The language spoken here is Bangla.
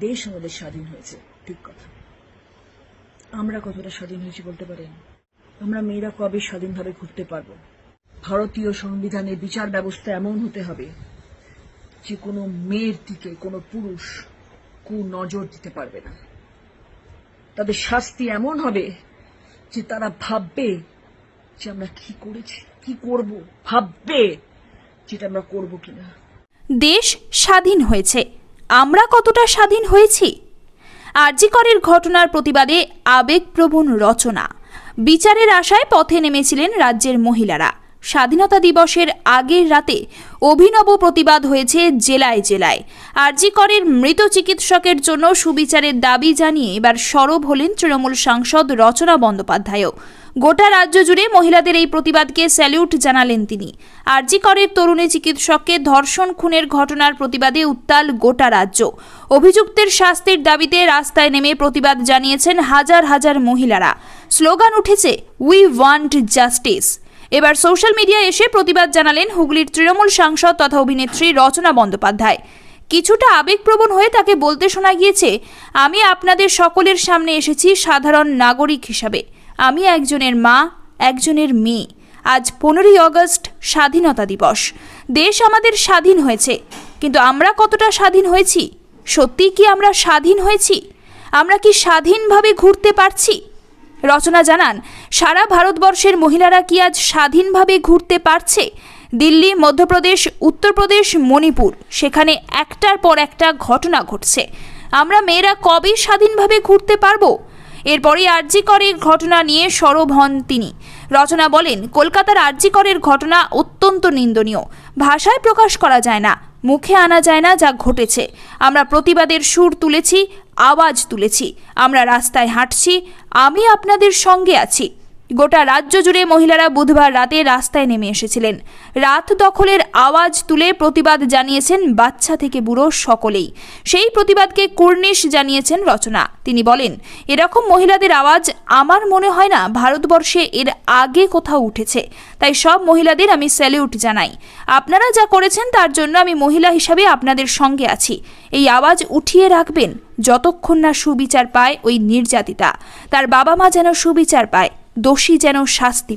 দেশ আমাদের স্বাধীন হয়েছে, ঠিক কথা। আমরা কতটা স্বাধীন হয়েছি বলতে পারেন? আমরা মেয়েরা কবে স্বাধীনভাবে ঘুরতে পারব? ভারতীয় সংবিধানে বিচার ব্যবস্থা এমন হতে হবে যে কোনো মেয়ের দিকে কোনো পুরুষ কু নজর দিতে পারবে না। তাদের শাস্তি এমন হবে যে তারা ভাববে যে আমরা কি করেছি, কি করব, ভাববে যেটা আমরা করব কিনা। দেশ স্বাধীন হয়েছে। আমরা কতটা স্বাধীন হয়েছি? আরজিকরের ঘটনার প্রতিবাদে আবেগপ্রবণ রচনা। বিচারের আশায় পথে নেমেছিলেন রাজ্যের মহিলারা। স্বাধীনতা দিবসের আগের রাতে অভিনব প্রতিবাদ হয়েছে জেলায় জেলায়। আরজিকরের মৃত চিকিৎসকের জন্য সুবিচারের দাবি জানিয়ে এবার সরব হলেন তৃণমূল সাংসদ রচনা বন্দ্যোপাধ্যায়ও। গোটা রাজ্য জুড়ে মহিলাদের এই প্রতিবাদকে স্যালিউট জানালেন তিনি। আরজিকরের তরুণী চিকিৎসককে ধর্ষণ খুনের ঘটনার প্রতিবাদে উত্তাল গোটা রাজ্য। অভিযুক্তের শাস্তির দাবিতে রাস্তায় নেমে প্রতিবাদ জানিয়েছেন হাজার হাজার মহিলারা। স্লোগান উঠেছে উই ওয়ান্ট জাস্টিস এবার সোশ্যাল মিডিয়ায় এসে প্রতিবাদ জানালেন হুগলির তৃণমূল সাংসদ তথা অভিনেত্রী রচনা বন্দ্যোপাধ্যায়। কিছুটা আবেগপ্রবণ হয়ে তাকে বলতে শোনা গিয়েছে, আমি আপনাদের সকলের সামনে এসেছি সাধারণ নাগরিক হিসাবে। আমি একজনের মা, একজনের মেয়ে। আজ পনেরোই আগস্ট স্বাধীনতা দিবস। দেশ আমাদের স্বাধীন হয়েছে। কিন্তু আমরা কতটা স্বাধীন হয়েছি? সত্যিই কি আমরা স্বাধীন হয়েছি? আমরা কি স্বাধীনভাবে ঘুরতে পারছি? রচনা জানান, সারা ভারতবর্ষের মহিলারা কি আজ স্বাধীনভাবে ঘুরতে পারছে? দিল্লি, মধ্যপ্রদেশ, উত্তরপ্রদেশ, মণিপুর, সেখানে একটার পর একটা ঘটনা ঘটছে। আমরা মেয়েরা কবে স্বাধীনভাবে ঘুরতে পারব? এরপরই আরজিকরের ঘটনা নিয়ে সরব হন তিনি। রচনা বলেন, কলকাতার আরজিকরের ঘটনা অত্যন্ত নিন্দনীয়। ভাষায় প্রকাশ করা যায় না, মুখে আনা যায় না যা ঘটেছে। আমরা প্রতিবাদের সুর তুলেছি আওয়াজ তুলেছি। আমরা রাস্তায় হাঁটছি আমি আপনাদের সঙ্গে আছি। গোটা রাজ্য জুড়ে মহিলারা বুধবার রাতে রাস্তায় নেমে এসেছিলেন। রাত দখলের আওয়াজ তুলে প্রতিবাদ জানিয়েছেন বাচ্চা থেকে বুড়ো সকলেই। সেই প্রতিবাদকে কুর্নিশ জানিয়েছেন রচনা। তিনি বলেন, এরকম মহিলাদের আওয়াজ আমার মনে হয় না ভারতবর্ষে এর আগে কোথাও উঠেছে। তাই সব মহিলাদের আমি স্যালিউট জানাই। আপনারা যা করেছেন তার জন্য আমি মহিলা হিসাবে আপনাদের সঙ্গে আছি। এই আওয়াজ উঠিয়ে রাখবেন যতক্ষণ না সুবিচার পায় ওই নির্যাতিতা। তার বাবা মা যেন সুবিচার পায়। দোষী যেন শাস্তি